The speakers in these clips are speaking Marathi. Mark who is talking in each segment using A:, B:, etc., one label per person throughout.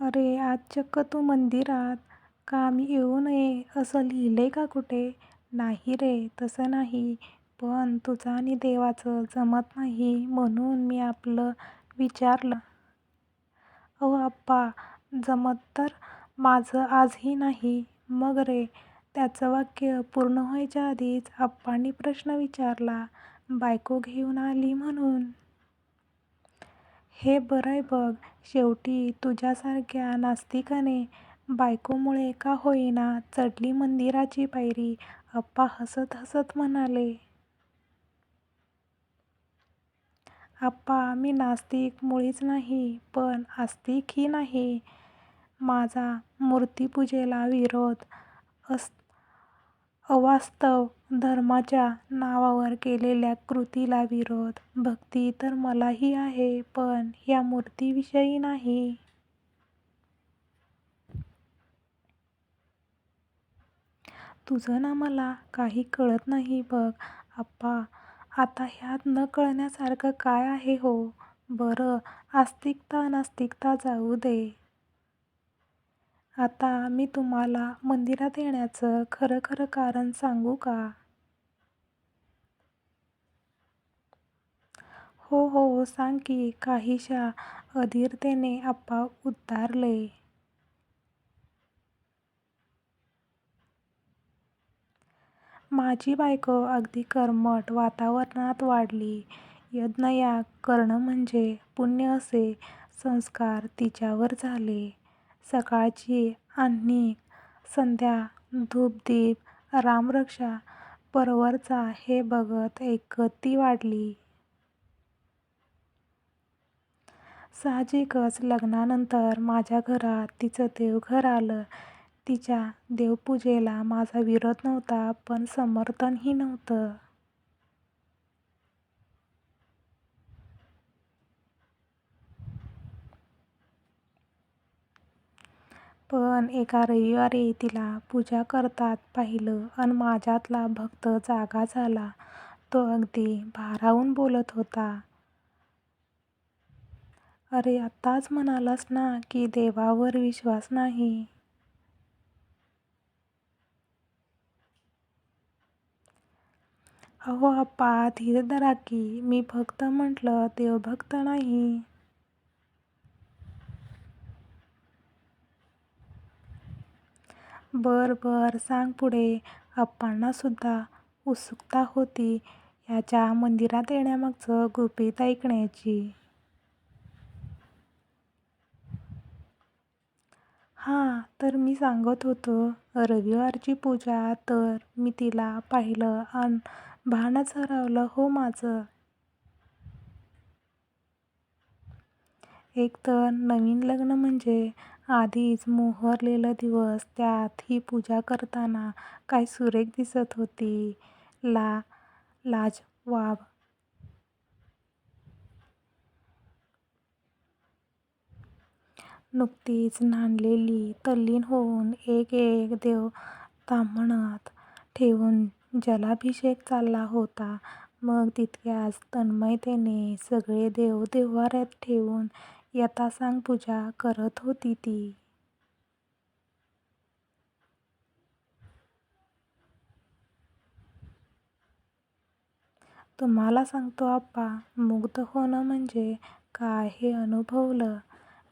A: अरे आज चक्क तू मंदिरात का मी येऊ नये असं लिहिलंय का कुठे? नाही रे तसं नाही. पण तुझं आणि देवाचं जमत नाही म्हणून मी आपलं विचारलं. अहो आप्पा जमत तर माझं आजही नाही. मग रे? त्याचं वाक्य पूर्ण व्हायच्या आधीच आप्पांनी प्रश्न विचारला. बायको घेऊन आली म्हणून. हे बरंय बघ शेवटी तुझ्यासारख्या नास्तिकाने बायकोमुळे का होईना चढली मंदिराची पायरी आप्पा हसत हसत म्हणाले. आप्पा मी नास्तिक मुळीच नाही. पण आस्तिकही नाही. माझा मूर्तिपूजेला विरोध, अवास्तव धर्माच्या नावावर केलेल्या कृतीला विरोध, भक्ती तर मलाही आहे पण ह्या मूर्तीविषयी नाही. तुझं ना मला काही कळत नाही बघ आप्पा. आता ह्यात न कळण्यासारखं काय आहे हो? बरं आस्तिकता नास्तिकता जाऊ दे. आता मी तुम्हाला मंदिरात येण्याचं खरं खरं कारण सांगू का? हो हो सांग की काहीशा अधीरतेने आप्पा उद्धारले माझी बायको अगदी कर्मट वातावरणात वाढली. यज्ञयाग करणं म्हणजे पुण्य असे संस्कार तिच्यावर झाले. सकाळची आणि संध्या धूपदीप, रामरक्षा, परवरचा हे बघत ऐकत ती वाढली. साहजिकच लग्नानंतर माझ्या घरात तिचं देवघर आलं. तिच्या देवपूजेला माझा विरोध नव्हता पण समर्थनही नव्हतं. पण एका रविवारी तिला पूजा करतात पाहिलं अन माझ्यातला भक्त जागा झाला. तो अगदी भारावून बोलत होता. अरे आत्ताच म्हणालास ना की देवावर विश्वास नाही. अहो आप्पा धीर धरा की. मी फक्त म्हटलं देवभक्त नाही. बरं बरं सांग पुढे. अप्पांनासुद्धा उत्सुकता होती याच्या मंदिरात येण्यामागचं गुपित ऐकण्याची. हां तर मी सांगत होतो. रविवारची पूजा तर मी तिला पाहिलं अन भानच हरवलं हो माझं. एकतर नवीन लग्न म्हणजे आधीच मोहरलेलं दिवस त्यात ही पूजा करताना काय सुरेख दिसत होती. लाजवाब. नुकतीच नांदलेली, तल्लीन होऊन एक एक देव ताम्हणत ठेवून जलाभिषेक चालला होता. मग तितक्याच तन्मयतेने सगळे देव देव्हाऱ्यात ठेवून यथासांग पूजा करत होती ती. तुम्हाला सांगतो आप्पा मुग्ध होणं म्हणजे काय हे अनुभवलं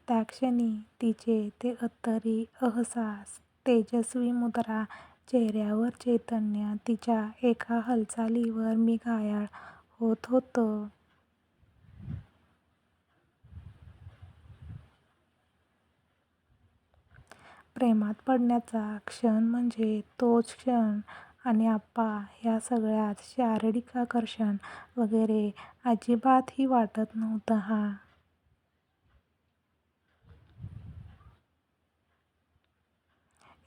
A: त्याक्षणी. तिचे ते अत्तरी अहसास, तेजस्वी मुद्रा, चेहऱ्यावर चैतन्य, तिच्या एका हालचालीवर मी घायाळ होत होतो. प्रेमात पडण्याचा क्षण म्हणजे तोच क्षण आणि आप्पा ह्या सगळ्यात शारीरिक आकर्षण वगैरे अजिबातही वाटत नव्हतं हा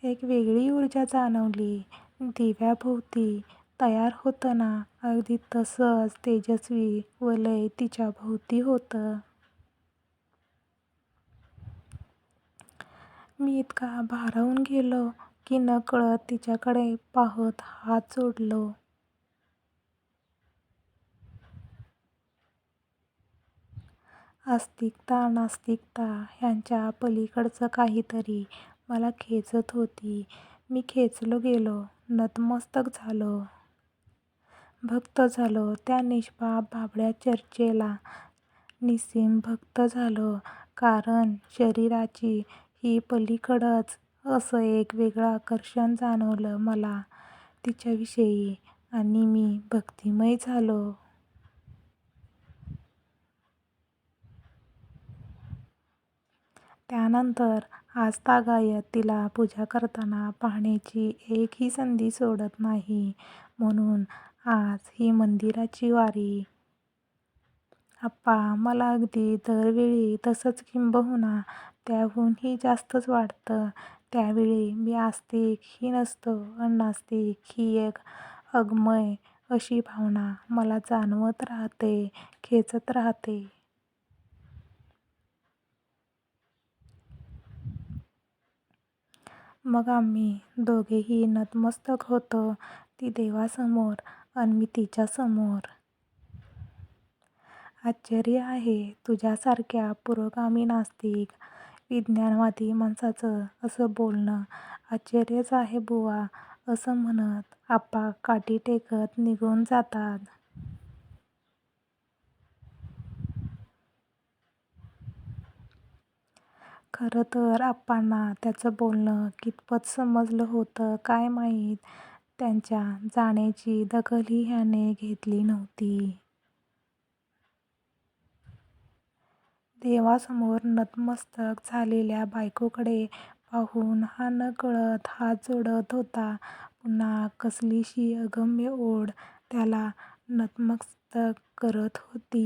A: एक वेगळी ऊर्जा जाणवली. दिव्याभोवती तयार होतं ना अगदी तसंच तेजस्वी वलय तिच्याभोवती होतं. मी इतका भारावून गेलो की नकळत तिच्याकडे पाहत हात जोडलो. आस्तिकता नास्तिकता ह्यांच्या पलीकडचं काहीतरी मला खेचत होती. मी खेचलो गेलो. नतमस्तक झालो. भक्त झालो त्या निष्पाप भाबड्या चर्चेला. निस्सीम भक्त झालो. कारण शरीराची की पलीकडंच असं एक वेगळं आकर्षण जाणवलं मला तिच्याविषयी आणि मी भक्तिमय झालो. त्यानंतर आजतागायत तिला पूजा करताना पाहण्याची एकही संधी सोडत नाही. म्हणून आज ही मंदिराची वारी. आप्पा मला अगदी दरवेळी तसंच किंबहुना त्याहूनही जास्तच वाटतं. त्यावेळी मी आस्तिक ही नसतो अन नास्तिक ही एक अगमय अशी भावना मला जाणवत राहते, खेचत राहते. मग आम्ही दोघेही नतमस्तक होतो. ती देवासमोर अन मी तिच्यासमोर. आश्चर्य आहे तुझ्यासारख्या पुरोगामी नास्तिक, विज्ञानवादी माणसाचं असं बोलणं. आश्चर्यच आहे बुवा असं म्हणत आप्पा काठी टेकत निघून जातात. खरंतर आप्पांना त्याचं बोलणं कितपत समजलं होतं काय माहीत. त्यांच्या जाण्याची दखलही ह्याने घेतली नव्हती. देवासमोर नतमस्तक झालेल्या बायकोकडे पाहून हा नकळत हात जोडत होता. पुन्हा कसलीशी अगम्य ओढ त्याला नतमस्तक करत होती.